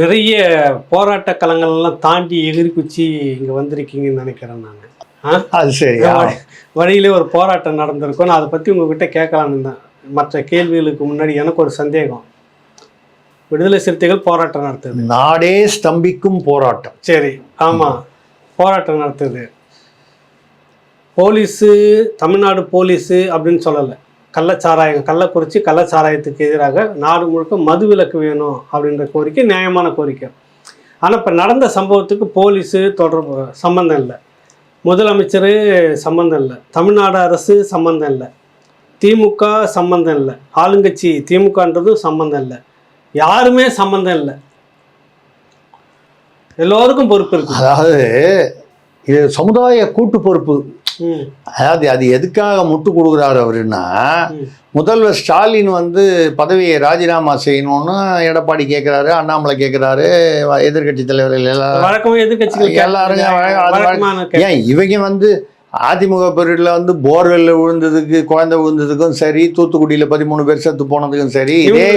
நிறைய போராட்ட களங்கள்லாம் தாண்டி எகிரி குச்சி இங்கே வந்திருக்கீங்கன்னு நினைக்கிறேன் நான். அது சரி. வழியிலே ஒரு போராட்டம் நடந்திருக்கும். நான் அதை பற்றி உங்ககிட்ட கேட்கலான்னு தான். மற்ற கேள்விகளுக்கு முன்னாடி எனக்கு ஒரு சந்தேகம். விடுதலை சிறுத்தைகள் போராட்டம் நடத்துது. நாடே ஸ்தம்பிக்கும் போராட்டம். சரி ஆமாம் போராட்டம் நடத்துது. போலீஸு தமிழ்நாடு போலீஸு அப்படின்னு சொல்லலை. கள்ளச்சாராயம் கள்ளக்குறிச்சி கள்ளச்சாராயத்துக்கு எதிராக நாடு முழுக்க மது விலக்கு வேணும் அப்படின்ற கோரிக்கை நியாயமான கோரிக்கை. ஆனால் இப்போ நடந்த சம்பவத்துக்கு போலீஸு தொடர்பு சம்மந்தம் இல்லை. முதலமைச்சர் சம்மந்தம் இல்லை. தமிழ்நாடு அரசு சம்மந்தம் இல்லை. திமுக சம்மந்தம் இல்லை. ஆளுங்கட்சி திமுகன்றதும் சம்மந்தம் இல்லை. யாருமே சம்மந்தம் இல்லை. எல்லோருக்கும் பொறுப்பு இருக்கு. அதாவது இது சமுதாய கூட்டு பொறுப்பு. அதாவது அது எதுக்காக முட்டு கொடுக்குறாரு அவருன்னா. முதல்வர் ஸ்டாலின் வந்து பதவியை ராஜினாமா செய்யணும்னு எடப்பாடி கேட்குறாரு அண்ணாமலை கேட்குறாரு எதிர்கட்சி தலைவர்கள் வழக்கமா எதிர்கட்சிகள் எல்லாரும் ஏன் இவங்க வந்து அதிமுக பீரியட்ல வந்து போர்வெல்ல விழுந்ததுக்கு குழந்தை விழுந்ததுக்கும் சரி தூத்துக்குடியில பதிமூணு பேர் செத்து போனதுக்கும் சரி இதே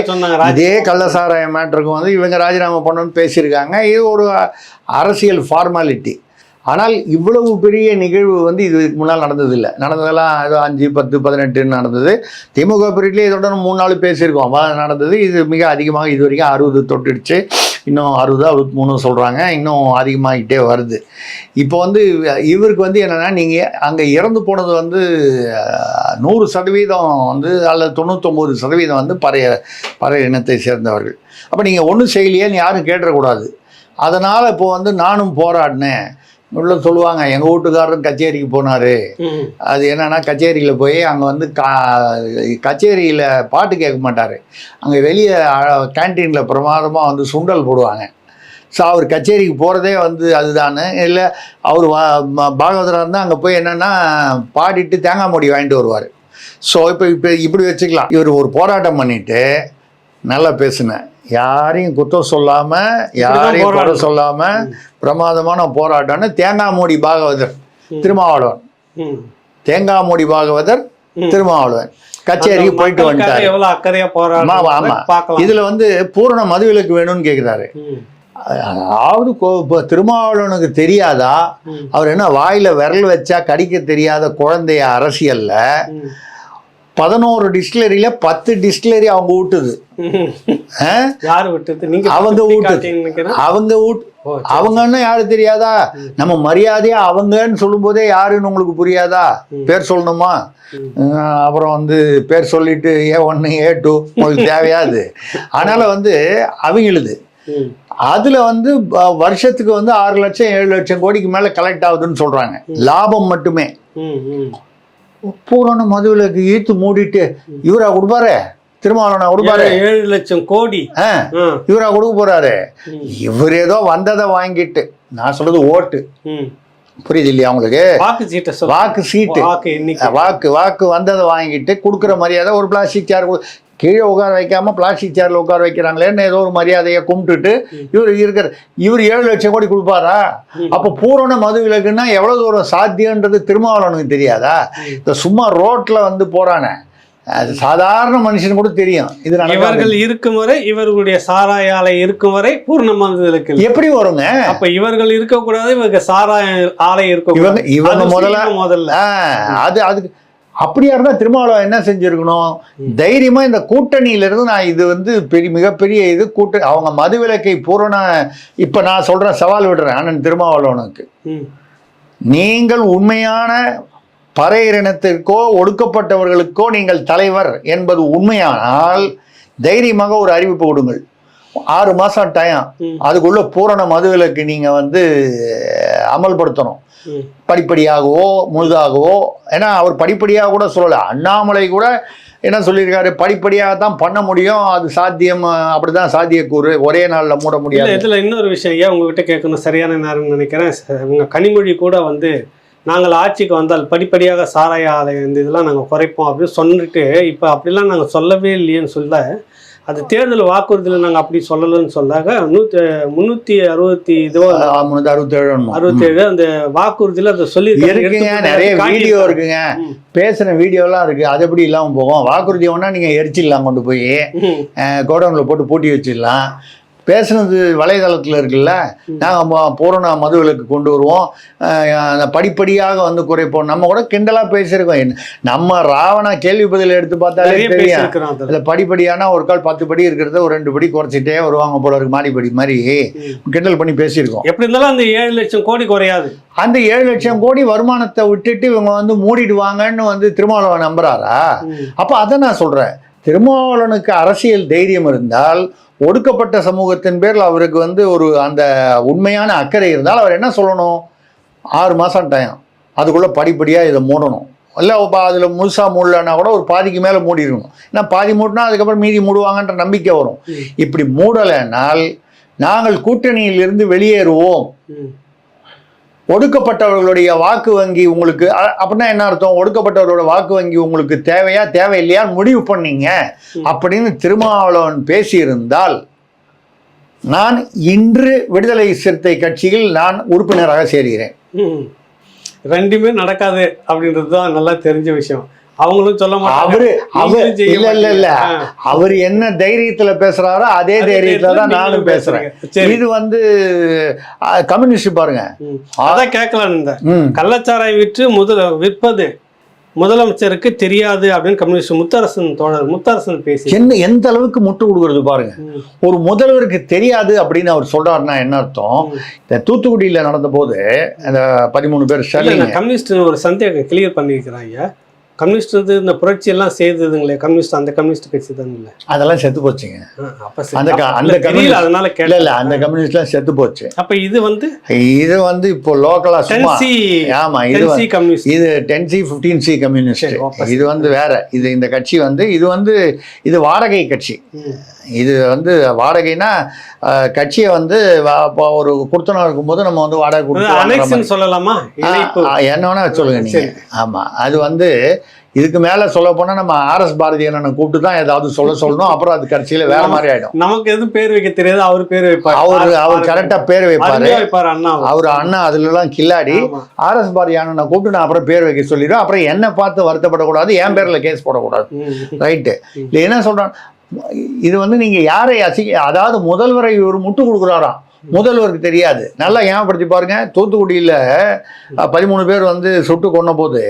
இதே கள்ளசாராய மேட்டருக்கும் வந்து இவங்க ராஜினாமா பண்ணணும்னு பேசியிருக்காங்க இது ஒரு அரசியல் ஃபார்மாலிட்டி ஆனால் இவ்வளவு பெரிய நிகழ்வு வந்து இதுக்கு முன்னால் நடந்ததில்லை. நடந்ததெல்லாம் ஏதோ அஞ்சு பத்து பதினெட்டுன்னு நடந்தது. திமுக பீரியட்லேயே இதோட மூணு நாள் பேசியிருக்கோம். நடந்தது. இது மிக அதிகமாக இது வரைக்கும் அறுபது தொட்டுடுச்சு. இன்னும் அறுபது அறுபத்தி மூணு சொல்கிறாங்க இன்னும் அதிகமாகிட்டே வருது. இப்போ வந்து இவருக்கு வந்து என்னென்னா நீங்கள் அங்கே இறந்து போனது வந்து நூறு சதவீதம் வந்து அல்லது தொண்ணூத்தொம்பது சதவீதம் வந்து பறைய பறைய இனத்தை சேர்ந்தவர்கள். அப்போ நீங்கள் ஒன்றும் செய்யலையேன்னு யாரும் கேட்டுறக்கூடாது. அதனால் இப்போ வந்து நானும் போராடினேன். உள்ள சொல்லுவாங்க எங்கள் வீட்டுக்காரரும் கச்சேரிக்கு போனார். அது என்னன்னா கச்சேரியில் போய் அங்கே வந்து கா கச்சேரியில் பாட்டு கேட்க மாட்டார். அங்கே வெளியே கேன்டீனில் பிரமாதமாக வந்து சுண்டல் போடுவாங்க. ஸோ அவர் கச்சேரிக்கு போகிறதே வந்து அதுதானே இல்லை அவர் பாகவதராக இருந்தால் அங்கே போய் என்னென்னா பாடிட்டு தேங்காய் மூடி வாங்கிட்டு வருவார். ஸோ இப்போ இப்போ இப்படி வச்சுக்கலாம். இவர் ஒரு போராட்டம் பண்ணிட்டு நல்லா பேசினேன். யாரையும் குத்தம் சொல்லாமல் யாரையும் குறை. சொல்லாமல் பிரமாதமான போராட்டம்னு தேங்காய் மூடி பாகவதர் திருமாவளவன். ம். தேங்காய் மூடி பாகவதர். திருமாவளவன். கச்சேரிக்கு போயிட்டு வந்துட்டாரு. எவ்வளவு அக்கறையா ஆமா, ஆமா. போராடுறாங்க பார்க்கலாம். இதுல வந்து பூரண மதுவிலக்கு வேணும்னு கேக்குறாரு. ம், அதாவது திருமாவளவனுக்கு தெரியாதா? அவர் என்ன வாயில விரல் வச்சா கடிக்க தெரியாத குழந்தைய அரசியல்ல. பதினோரு டிஸ்டிலரியில பத்து டிஸ்டிலரி அவங்க ஊட்டுது? யாரு விட்டது நீங்க அவங்க நினைக்கிறேன். அவங்க ஊட் ஓ, சரி. அவங்கன்னு யாரு தெரியாதா? நம்ம மரியாதையா அவங்கன்னு சொல்லும்போதே யாருன்னு உங்களுக்கு புரியாதா? பேர் சொல்லணுமா? அப்புறம் வந்து பேர் சொல்லிட்டு ஏ ஒன்று ஏ டூ உங்களுக்கு தேவையாது அதனால வந்து அவங்களுது அதுல வந்து வருஷத்துக்கு வந்து ஆறு லட்சம் ஏழு லட்சம் கோடிக்கு மேல கலெக்ட் ஆகுதுன்னு சொல்றாங்க. லாபம் மட்டுமே. பூரண மதுவிலக்கு ஈர்த்து மூடிட்டு இவரா கொடுப்பாரு திருமாவளவனா கொடுப்பாரு ஏழு- லட்சம் கோடி. இவரா கொடுக்க போறாரு? இவர் ஏதோ வந்ததை வாங்கிட்டு நான் சொல்றது ஓட்டு. புரியுது இல்லையா உங்களுக்கு? வாக்கு சீட்டை வாக்கு சீட்டு. வாக்கு வாக்கு வாக்கு வந்ததை வாங்கிட்டு கொடுக்குற மரியாதை ஒரு பிளாஸ்டிக் சேர் கீழே உட்கார வைக்காம பிளாஸ்டிக் சேர்ல உட்கார வைக்கிறாங்களேன்னு ஏதோ ஒரு மரியாதையை கும்பிட்டுட்டு இவர் இருக்கிற இவர் ஏழு லட்சம் கோடி கொடுப்பாரா? அப்போ பூரண மது விலக்குன்னா எவ்வளவு தூரம் சாத்தியன்றது திருமாவளவனுக்கு தெரியாதா? இந்த சும்மா ரோட்ல வந்து போறானே. அது சாதாரண மனுஷனுக்கு கூட தெரியும். இது இவர்கள் இருக்கும் வரை இவர்களுடைய சாராய ஆலை இருக்கும் வரை பூர்ணமானதுக்கு. எப்படி வருங்க? அப்ப இவர்கள் இருக்கக்கூடாது இவங்க சாராய ஆலை இவங்க இருக்கக்கூடாது. இவங்க அது முதல்ல முதல்ல. அது அதுக்கு அப்படியா இருந்தா திருமாவளவன் என்ன செஞ்சிருக்கணும்? தைரியமா இந்த கூட்டணியில இருந்து நான் இது வந்து பெரிய மிகப்பெரிய இது கூட்ட அவங்க மதுவிலக்கை பூரண இப்ப நான் சொல்றேன் சவால் விடுறேன் அண்ணன் திருமாவளவனுக்கு. நீங்கள் உண்மையான பறையினத்திற்கோ ஒடுக்கப்பட்டவர்களுக்கோ நீங்கள் தலைவர் என்பது உண்மையானால் தைரியமாக ஒரு அறிவிப்பு கொடுங்கள். ஆறு மாசம் டைம் ம். அதுக்குள்ள பூரண மதுவிலக்கு நீங்க வந்து அமல்படுத்தணும். படிப்படியாகவோ முழுதாகவோ ஏன்னா அவர் படிப்படியாக கூட சொல்லலை. அண்ணாமலை கூட என்ன சொல்லியிருக்காரு? படிப்படியாக தான் பண்ண முடியும். அது சாத்தியம் அப்படிதான் சாத்தியக்கூறு. ஒரே நாளில் மூட முடியாது. இதுல இன்னொரு விஷயம் ஏன் உங்ககிட்ட கேட்கணும்? சரியான நேரம்னு நினைக்கிறேன். ச- உங்க கனிமொழி கூட வந்து நாங்கள் ஆட்சிக்கு வந்தால் படிப்படியாக சாராய ஆலை இந்த இதெல்லாம் நாங்கள் குறைப்போம் அப்படின்னு சொல்லிட்டு இப்போ அப்படிலாம் நாங்கள் சொல்லவே இல்லையேன்னு சொல்ல அது தேர்தல் வாக்குறுதியில் நாங்கள் அப்படி சொல்லலைன்னு சொல்லாக நூற்றி முந்நூற்றி அறுபத்தி இதுவோ முன்னூத்தி அறுபத்தேழு அறுபத்தேழு அந்த வாக்குறுதியில் அதை சொல்லி இருக்குங்க நிறைய வீடியோ இருக்குங்க. பேசின வீடியோலாம் இருக்கு. அது எப்படி இல்லாமல் போகும்? வாக்குறுதி ஒன்றா நீங்கள் எரிச்சிடலாம் கொண்டு போய். கோடவுனில் போட்டு பூட்டி வச்சிடலாம். பேசுனது வலைதளத்தில் இருக்குல்ல? நாங்கள் பூரண மதுவிலக்கு கொண்டு வருவோம். படிப்படியாக வந்து குறைப்போம் நம்ம கூட கிண்டலாக பேசியிருக்கோம். நம்ம ராவணா கேள்வி பதில் எடுத்து பார்த்தாலே தெரியும். அதில் படிப்படியான ஒரு கால் பத்து படி இருக்கிறத ஒரு ரெண்டு படி குறைச்சிட்டே வருவாங்க போல இருக்கு மாடிப்படி மாதிரி. கிண்டல் பண்ணி பேசியிருக்கோம். எப்படி இருந்தாலும் அந்த ஏழு லட்சம் கோடி குறையாது. அந்த ஏழு லட்சம் கோடி வருமானத்தை விட்டுட்டு இவங்க வந்து மூடிடுவாங்கன்னு வந்து திருமாவளவன் நம்புறாரா? அப்போ அதை நான் சொல்கிறேன் திருமாவளவனுக்கு அரசியல் தைரியம் இருந்தால் ஒடுக்கப்பட்ட சமூகத்தின் பேரில் அவருக்கு வந்து ஒரு அந்த உண்மையான அக்கறை இருந்தால் அவர் என்ன சொல்லணும்? ஆறு மாதம் டைம் அதுக்குள்ளே படிப்படியாக இதை மூடணும். இல்லை இப்போ அதில் முழுசாக மூடலன்னா கூட ஒரு பாதிக்கு மேலே மூடிடணும் ஏன்னா பாதி மூடினா அதுக்கப்புறம் மீதி மூடுவாங்கன்ற நம்பிக்கை வரும். இப்படி மூடலைனால் நாங்கள் கூட்டணியில் இருந்து வெளியேறுவோம். ஒடுக்கப்பட்டவர்களுடைய வாக்கு வங்கி உங்களுக்கு அப்படின்னா என்ன அர்த்தம்? ஒடுக்கப்பட்டவர்களோட வாக்கு வங்கி உங்களுக்கு தேவையா தேவையில்லையா? முடிவு பண்ணீங்க. அப்படின்னு திருமாவளவன் பேசியிருந்தால் நான் இன்று விடுதலை சிறுத்தை கட்சியில் நான் உறுப்பினராக சேர்கிறேன். ரெண்டுமே நடக்காது அப்படின்றது தான் நல்லா தெரிஞ்ச விஷயம். அவங்களும் சொல்ல மாட்டாங்க. அவரு இல்ல இல்ல இல்ல. அவர் என்ன தைரியத்துல பேசுறாரோ அதே தைரியத்துல தான் நானும் பேசுறேன். இது வந்து கம்யூனிஸ்ட் பாருங்க. அதான் கேட்கலாம் கள்ளச்சாராயம் விற்று முதல் விற்பது முதலமைச்சருக்கு தெரியாது அப்படின்னு கம்யூனிஸ்ட் முத்தரசன் தோழர் முத்தரசன் பேசி. என்ன எந்த அளவுக்கு முட்டு கொடுக்கறது பாருங்க. ஒரு முதல்வருக்கு தெரியாது அப்படின்னு அவர் சொல்றாருன்னா என்ன அர்த்தம். இந்த தூத்துக்குடியில நடந்த போது அந்த பதிமூணு பேர் கம்யூனிஸ்ட் ஒரு சந்தேகம் கிளியர் பண்ணியிருக்கிறேன் ஐயா கம்யூனிஸ்ட் வந்து இந்த புரட்சி எல்லாம் செய்ததுங்களே கம்யூனிஸ்ட் அந்த கம்யூனிஸ்ட் கட்சி தானுங்களே அதெல்லாம் செத்து போச்சுங்க. அப்ப. அந்த அந்த கம்யூனிஸ்ட் அதனால கேட்கல இல்ல அந்த கம்யூனிஸ்ட்லாம் செத்து போச்சு. அப்ப இது வந்து இது வந்து இப்போ லோக்கலா சும்மா டென்சி ஆமா இது கம்யூனிஸ்ட். இது ten C fifteen C communist. இது வந்து வேற. இது இந்த கட்சி வந்து இது வந்து இது வாடகை கட்சி. இது வந்து வாடகைனா அஹ், கட்சியை வந்து ஒரு குடுத்தனம் இருக்கும்போது நம்ம வந்து வாடகை கொடுத்து சொல்லலாமா? என்ன வேணா சொல்லுங்க நீங்க. சரி. ஆமா அது வந்து இதுக்கு மேல சொல்ல போனா நம்ம ஆர்எஸ் பாரதி அண்ணனை கூப்பிட்டு தான் ஏதாவது சொல்ல சொல்லணும். அப்புறம் அது கடைசியில வேற மாதிரி ஆயிடும். நமக்கு எதுவும் பேர் வைக்க தெரியாது. அவர் பேர் வைப்பார். அவர் அவர் கரெக்டா பேர் வைப்பாரு. அண்ணா அவர். அண்ணா அதுல எல்லாம் கில்லாடி. ஆர்எஸ் பாரதி அண்ணனை கூப்பிட்டு நான் அப்புறம் பேர் வைக்க சொல்லிடுவேன். அப்புறம் என்ன பார்த்து வருத்தப்படக்கூடாது. என் பேர்ல கேஸ் போடக்கூடாது. ரைட்டு. இல்லை என்ன சொல்றான்? இது வந்து நீங்க யாரை அசிங்க அதாவது முதல்வரை இவர் முட்டு கொடுக்குறாராம். முதல்வருக்கு தெரியாது. நல்லா ஏமாப்படுத்தி பாருங்க. தூத்துக்குடியில பதிமூணு பேர் வந்து சுட்டு கொன்ன போது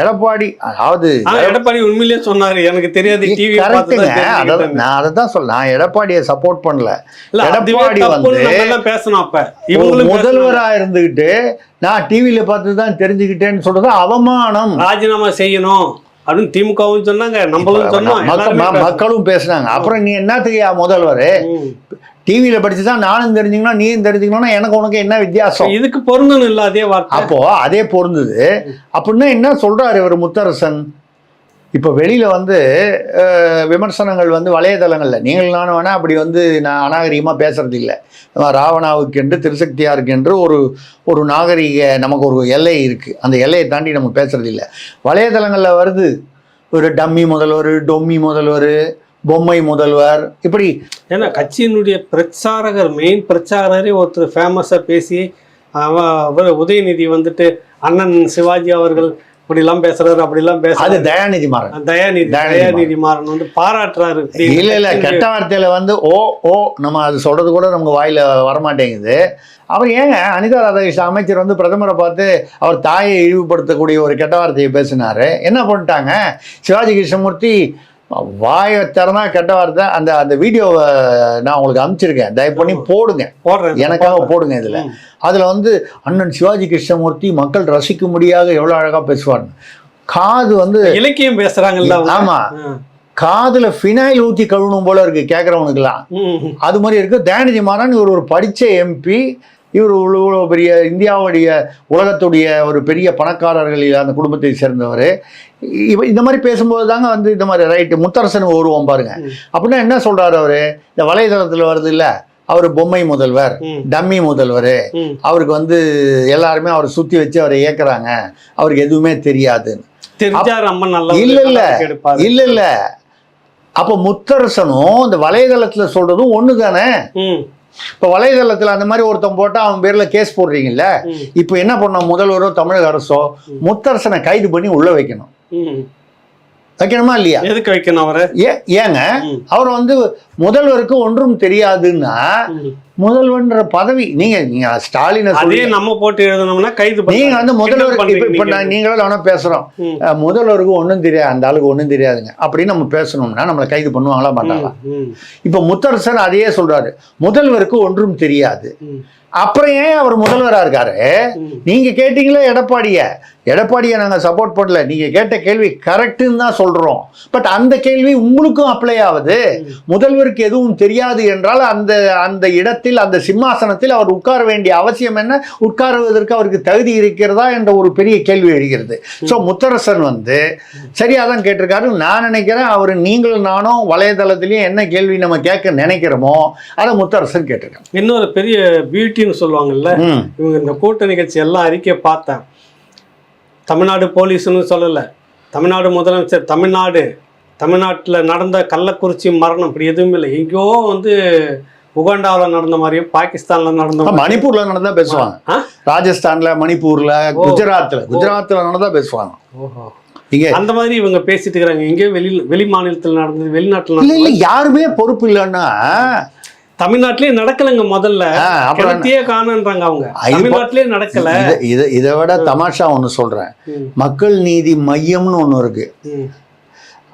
எடப்பாடி அதாவது எடப்பாடி உண்மையிலேயே சொன்னாரு. எனக்கு தெரியாது. டிவி கரெக்டுங்க நான் அதை தான் சொல்ல நான் எடப்பாடியை சப்போர்ட் பண்ணல. எடப்பாடி வந்து பேசணும் அப்ப. ஒரு இவங்களும் பேசணும். முதல்வரா இருந்துகிட்டு நான் டிவியில பார்த்து தான் தெரிஞ்சுக்கிட்டேன்னு சொல்றது அவமானம். ராஜினாமா செய்யணும். அப்படின்னு திமுகவும் சொன்னாங்க நம்மளும் சொன்னோம். மக்களும் பேசுனாங்க. அப்புறம் நீ என்னத்துக்குயா முதல்வர். டிவியில படிச்சு தான் நானும் தெரிஞ்சுக்கணும் நீயும் தெரிஞ்சுக்கணும்னா எனக்கு உனக்கு என்ன வித்தியாசம்? இதுக்கு பொருந்தணும் இல்ல அதே வார்த்தை. அப்போ அதே பொருந்தது. அப்படின்னா என்ன சொல்றாரு இவர் முத்தரசன்? இப்போ வெளியில் வந்து விமர்சனங்கள் வந்து வலையதளங்களில் நீங்கள் நானும் வேணால் அப்படி வந்து நான் அநாகரிகமாக பேசுறது இல்லை ராவணாவுக்கு என்று திருசக்தியாருக்கு என்று ஒரு ஒரு நாகரிக நமக்கு ஒரு எல்லை இருக்குது அந்த எல்லையை தாண்டி நம்ம பேசுறது இல்லை வலையதளங்களில் வருது. ஒரு டம்மி முதல்வர் டொம்மி முதல்வர் பொம்மை முதல்வர் இப்படி ஏன்னா கட்சியினுடைய பிரச்சாரகர் மெயின் பிரச்சாரரே ஒருத்தர் ஃபேமஸாக பேசி அவ- அவர் உதயநிதி வந்துட்டு அண்ணன் சிவாஜி அவர்கள் இப்படிலாம் பேசுறாரு அப்படிலாம் அது பேசுறாரு தயாநிதி மாறன். தயாநிதி தயாநிதி மாறன். வந்து பாராட்டுறாரு. இல்ல இல்ல கெட்ட வார்த்தையில வந்து ஓ ஓ நம்ம அது சொல்றது கூட நமக்கு வாயில வரமாட்டேங்குது. அவர் ஏங்க அனிதா ராதாகிருஷ்ணன் அமைச்சர் வந்து பிரதமரை பார்த்து அவர் தாயை இழிவுபடுத்தக்கூடிய ஒரு கெட்ட வார்த்தையை பேசினாரு. என்ன பண்ணிட்டாங்க? சிவாஜி கிருஷ்ணமூர்த்தி வாயை திறனா கெட்ட வார்த்தை. அந்த அந்த வீடியோவை நான் உங்களுக்கு அனுப்பிச்சிருக்கேன். தயவு பண்ணி போடுங்க. போடுறேன் எனக்காக போடுங்க இதுல. அதுல வந்து அண்ணன் சிவாஜி கிருஷ்ணமூர்த்தி மக்கள் ரசிக்கும்படியாக எவ்வளவு அழகா பேசுவார்னு காது வந்து இலக்கியம் பேசுறாங்கல்ல அவங்க. ஆமா. ஆ. காதுல ஃபினாயில் ஊத்தி கழுவணும் போல இருக்கு கேட்கறவனுக்குலாம். அது மாதிரி இருக்கு. தயாநிதி மாறன் இவர் ஒரு படிச்ச எம்பி இவர் இவ்வளோ பெரிய இந்தியாவுடைய உலகத்துடைய ஒரு பெரிய பணக்காரர்களில் அந்த குடும்பத்தை சேர்ந்தவர். இவ இந்த மாதிரி பேசும்போது தாங்க வந்து இந்த மாதிரி ரைட்டு முத்தரசன் உருவம் பாருங்க. அப்படின்னா என்ன சொல்றாரு அவரு இந்த வலைதளத்தில் வருது இல்ல அவர் பொம்மை முதல்வர். டம்மி முதல்வர். அவருக்கு வந்து எல்லாருமே அவரை சுத்தி வச்சு அவரை இயக்குறாங்க அவருக்கு எதுவுமே தெரியாதுன்னு இல்ல, இல்ல. இல்ல இல்ல அப்போ முத்தரசனும் இந்த வலைதளத்துல சொல்றதும் ஒண்ணு தானே. இப்போ வலைதளத்துல அந்த மாதிரி ஒருத்தன் போட்டா அவன் பேர்ல கேஸ் போடுறீங்கல்ல. இப்போ என்ன பண்ணோம் முதல்வரோ தமிழக அரசோ முத்தரசனை கைது பண்ணி உள்ள வைக்கணும். வைக்கணுமா இல்லையா? எதுக்கு வைக்கணும் அவரை? ஏ ஏங்க. அவர் வந்து முதல்வருக்கு ஒன்றும் தெரியாதுன்னா ம். முதல்வர்ன்ற பதவி நீங்க நீங்க ஸ்டாலினை அதே நம்ம போட்டு எழுதணும்னா கைது நீங்க. வந்து முதல்வர் இப்ப- நான் நீங்களும் வேணா பேசுறோம். முதல்வருக்கு ஒன்றும் தெரியாது அந்த ஆளுக்கு ஒன்றும் தெரியாதுங்க. அப்படின்னு நம்ம பேசணும்னா நம்மளை கைது பண்ணுவாங்களா மாட்டாங்களா? இப்ப முத்தரசர் அதையே சொல்றாரு. முதல்வருக்கு ஒன்றும் தெரியாது. அப்புறம் ஏன் அவர் முதல்வரா இருக்காரு. நீங்க கேட்டீங்களா எடப்பாடிய. எடப்பாடியை நாங்க சப்போர்ட் பண்ணல. நீங்க கேட்ட கேள்வி கரெக்டுன்னு தான் சொல்றோம். பட் அந்த கேள்வி உங்களுக்கும் அப்ளை ஆகுது. முதல்வருக்கு எதுவும் தெரியாது என்றால் அந்த அந்த இடத்தில் அந்த சிம்மாசனத்தில் அவர் உட்கார வேண்டிய அவசியம் என்ன? உட்காருவதற்கு அவருக்கு தகுதி இருக்கிறதா என்ற ஒரு பெரிய கேள்வி எழுகிறது. ஸோ முத்தரசன் வந்து சரியா தான் கேட்டிருக்காரு. நான் நினைக்கிறேன் அவர் நீங்களும் நானும் வலைதளத்திலையும் என்ன கேள்வி நம்ம கேட்க நினைக்கிறோமோ அதை முத்தரசன் கேட்டிருக்காரு. இன்னொரு பெரிய பியூட்டின்னு சொல்லுவாங்கல்ல இவங்க இந்த கூட்ட நிகழ்ச்சி எல்லாம் அறிக்கை பார்த்தேன். தமிழ்நாடு போலீஸ்னு சொல்லலை. தமிழ்நாடு முதலமைச்சர் தமிழ்நாடு தமிழ்நாட்டில் நடந்த கள்ளக்குறிச்சி மரணம் இப்படி எதுவுமே இல்லை எங்கேயோ வந்து உகாண்டாவில் நடந்த மாதிரியும் பாகிஸ்தானில் நடந்த மணிப்பூர்ல நடந்தா பேசுவாங்க? ராஜஸ்தான்ல மணிப்பூர்ல. குஜராத்ல. குஜராத்ல நடந்தா பேசுவாங்க. இங்க. அந்த மாதிரி இவங்க பேசிட்டு இருக்கிறாங்க. எங்கேயோ வெளி வெளி மாநிலத்தில் நடந்தது வெளிநாட்டில் இல்ல இல்ல யாருமே பொறுப்பு இல்லைன்னா. தமிழ்நாட்டிலே நடக்கலைங்க முதல்ல? கிணத்தியே காணுன்றாங்க அவங்க. தமிழ்நாட்டிலே நடக்கல. இத- இத விட தமாஷா ஒண்ணு சொல்றேன். மக்கள் நீதி மையம்னு ஒண்ணு இருக்கு.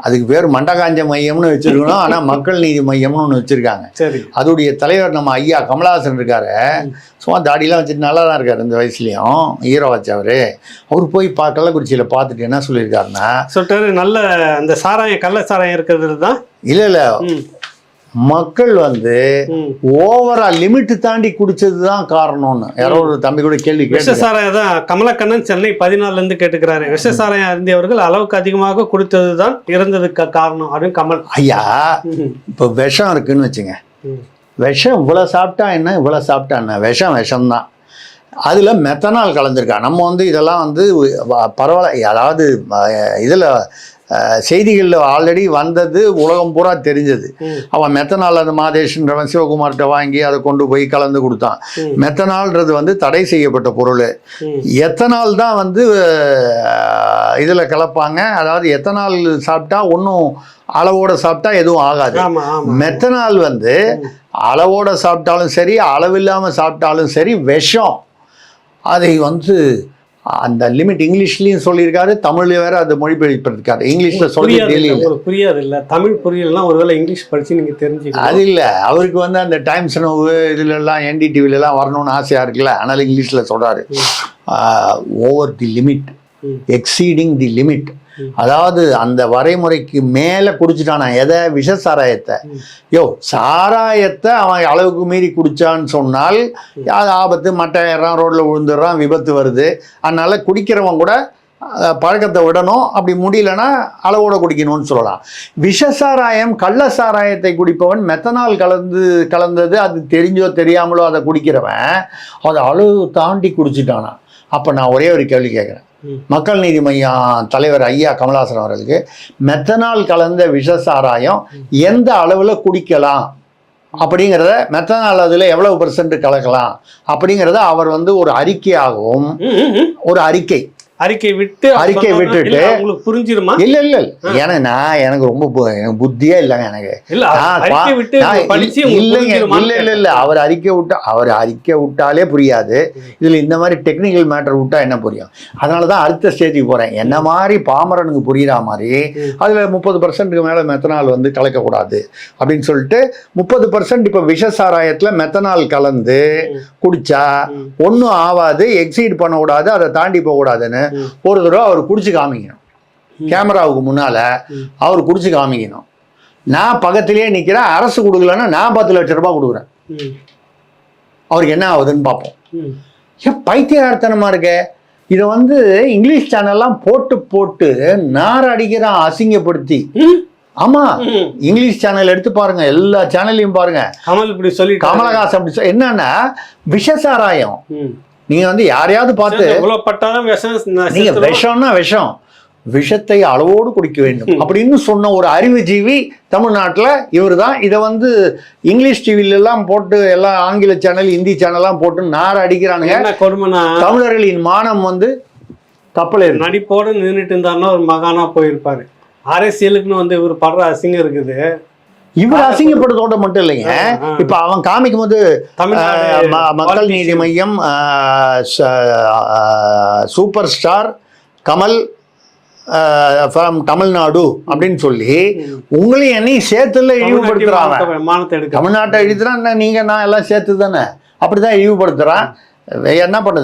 அதுக்கு பேர் மண்டகாஞ்ச மையம்னு வச்சிருக்கணும். ஆனா மக்கள் நீதி மையம்னு ஒண்ணு வச்சிருக்காங்க. சரி. அதோடைய தலைவர் நம்ம ஐயா கமலஹாசன் இருக்காரு. சும்மா தாடிலாம் வச்சுட்டு நல்லா தான் இருக்காரு இந்த வயசுலயும். ஹீரோ வச்சவரு அவர் போய் பா கள்ளக்குறிச்சியில பார்த்துட்டு என்ன சொல்லியிருக்காருன்னா சொல்லிட்டாரு நல்ல அந்த சாராயம் கள்ள சாராயம் இருக்கிறது தான்? இல்ல இல்ல. மக்கள் வந்து. ஓவரா லிமிட் தாண்டி குடிச்சது தான் காரணம்னு. யாரோ ஒரு தம்பி கூட கேள்வி விஷ கேட்டு சாராயம் தான். கமலக்கண்ணன் சென்னை பதினாலுல இருந்து கேட்டுக்கிறாரு. விஷ சாராயம் அருந்தியவர்கள் அளவுக்கு அதிகமாக குடித்தது தான் இறந்ததுக்கு காரணம் அப்படின்னு கமல். ஐயா இப்போ விஷம் இருக்குன்னு வச்சுங்க. விஷம் இவ்வளோ சாப்பிட்டா என்ன? இவ்வளோ சாப்பிட்டா என்ன? விஷம் விஷம்தான். அதில் மெத்தனால் கலந்துருக்கா. நம்ம வந்து இதெல்லாம் வந்து பரவாயில்ல. அதாவது இதில் செய்திகளில் ஆல்ரெடி வந்தது உலகம் பூரா தெரிஞ்சது. அவன் மெத்தனால் அந்த மாதேஷ்ன்றவன் சிவகுமார்கிட்ட வாங்கி அதை கொண்டு போய் கலந்து கொடுத்தான். மெத்தனால்ன்றது வந்து தடை செய்யப்பட்ட பொருள். எத்தனால் தான் வந்து இதில் கலப்பாங்க. அதாவது எத்தனால் சாப்பிட்டா ஒன்றும் அளவோட சாப்பிட்டா எதுவும் ஆகாது. மெத்தனால் வந்து அளவோட சாப்பிட்டாலும் சரி அளவில்லாமல் சாப்பிட்டாலும் சரி விஷம். அதை வந்து அந்த லிமிட் இங்கிலீஷ்லயும் சொல்லியிருக்காரு தமிழ்ல வேற அது மொழிபெயர்ப்பிருக்காரு இங்கிலீஷ்ல சொல்லி தெரியல புரியாது இல்ல. தமிழ் புரியலன்னா ஒருவேளை இங்கிலீஷ் படிச்சு நீங்க தெரிஞ்சுக்கணும். அது இல்ல. அவருக்கு வந்து அந்த டைம்ஸ் நோவு இதுல எல்லாம் என்டிடிவில எல்லாம் வரணும்னு ஆசையா இருக்குல்ல. அதனால இங்கிலீஷ்ல சொல்றாரு. Over the limit. Exceeding the limit அதாவது அந்த வரைமுறைக்கு மேலே குடிச்சிட்டானா? எதை? விஷ சாராயத்தை யோ சாராயத்தை அவன் அளவுக்கு மீறி குடிச்சான்னு சொன்னால் அது ஆபத்து. மட்டை ஏறான் ரோட்டில் விழுந்துடுறான் விபத்து வருது. அதனால குடிக்கிறவன் கூட பழக்கத்தை விடணும். அப்படி முடியலன்னா அளவோட குடிக்கணும்னு சொல்லலாம். விஷ சாராயம் கள்ள சாராயத்தை குடிப்பவன் மெத்தனால் கலந்து கலந்தது அது தெரிஞ்சோ தெரியாமலோ அதை குடிக்கிறவன் அதை அளவு தாண்டி குடிச்சிட்டானா? அப்போ நான் ஒரே ஒரு கேள்வி கேட்குறேன். மக்கள் நீதி மையம் தலைவர் ஐயா கமலஹாசன் அவர்களுக்கு மெத்தனால் கலந்த விஷ சாராயம் எந்த அளவில் குடிக்கலாம்? அப்படிங்கிறத மெத்தனால் அதில் எவ்வளவு பெர்சன்ட் கலக்கலாம்? அப்படிங்கிறத அவர் வந்து ஒரு அறிக்கையாகவும். ஒரு அறிக்கை. அறிக்கை விட்டு அறிக்கை விட்டுட்டு- உங்களுக்கு புரிஞ்சிருமா இல்ல இல்ல ஏன்னா நான் எனக்கு ரொம்ப புத்தியே இல்லைங்க எனக்கு இல்லைங்க இல்ல இல்ல இல்ல அவர் அறிக்கை விட்டா அவர் அறிக்கை விட்டாலே புரியாது இதுல இந்த மாதிரி டெக்னிக்கல் மேட்டர் விட்டா என்ன புரியும் அதனால தான் அடுத்த ஸ்டேஜுக்கு போறேன் என்ன மாதிரி பாமரனுக்கு புரியுற மாதிரி. அதுல முப்பது பர்சன்ட்டுக்கு மேல மெத்தனால் வந்து கலக்கக்கூடாது அப்படின்னு சொல்லிட்டு முப்பது பர்சன்ட் இப்ப விஷ சாராயத்துல மெத்தனால் கலந்து. குடிச்சா. ஒன்றும் ஆகாது எக்ஸீட் பண்ணக்கூடாது அதை தாண்டி போகக்கூடாதுன்னு. ஒரு தடவை அவர் குடிச்சு காமிக்கணும். கேமராவுக்கு முன்னால. அவர் குடிச்சு காமிக்கணும். நான் பக்கத்திலேயே நிற்கிறேன் அரசு கொடுக்கலன்னா நான் பத்து லட்ச ரூபாய் கொடுக்குறேன். அவருக்கு என்ன ஆகுதுன்னு பார்ப்போம். ஏன் பைத்தியகாரத்தனமா இருக்கே. இதை வந்து இங்கிலீஷ் சேனல்லாம் போட்டு போட்டு நார் அடிக்கிறான் அசிங்கப்படுத்தி. ஆமா. இங்கிலீஷ் சேனல் எடுத்து பாருங்க எல்லா சேனல்லையும் பாருங்க. கமல் இப்படி சொல்லிட்டு கமலஹாசன் அப்படி என்னன்னா விஷசாராயம். நீங்க வந்து யாரையாவது பார்த்து நீங்க. விஷம்னா விஷம். விஷத்தை அளவோடு குடிக்க வேண்டும். அப்படின்னு சொன்ன ஒரு அறிவுஜீவி தமிழ்நாட்டில் இவர் தான் இதை வந்து இங்கிலீஷ் டிவில எல்லாம் போட்டு எல்லா ஆங்கில சேனல் இந்தி சேனல்லாம் போட்டு நார அடிக்கிறானுங்க. தமிழர்களின் மானம் வந்து கப்பல் நடிப்போடு நின்றுட்டு இருந்தாருன்னா ஒரு மகானா போயிருப்பாரு. அரசியலுக்குன்னு வந்து இவர் படுற அசிங்கம் இருக்குது. இவர் அசிங்கப்படுத்தோட மட்டும் இல்லைங்க. இப்ப அவன் காமிக்கும் போது Makkal. Needhi Maiam super star Kamal from Tamil Nadu அப்படின்னு சொல்லி உங்களையும் என்னையும் சேர்த்துல இழிவுபடுத்துறாங்க தமிழ்நாட்டை எழுதுறான் நீங்க நான் எல்லாம் சேர்த்து தானே அப்படிதான் இழிவுபடுத்துறான். என்ன பண்ணுது?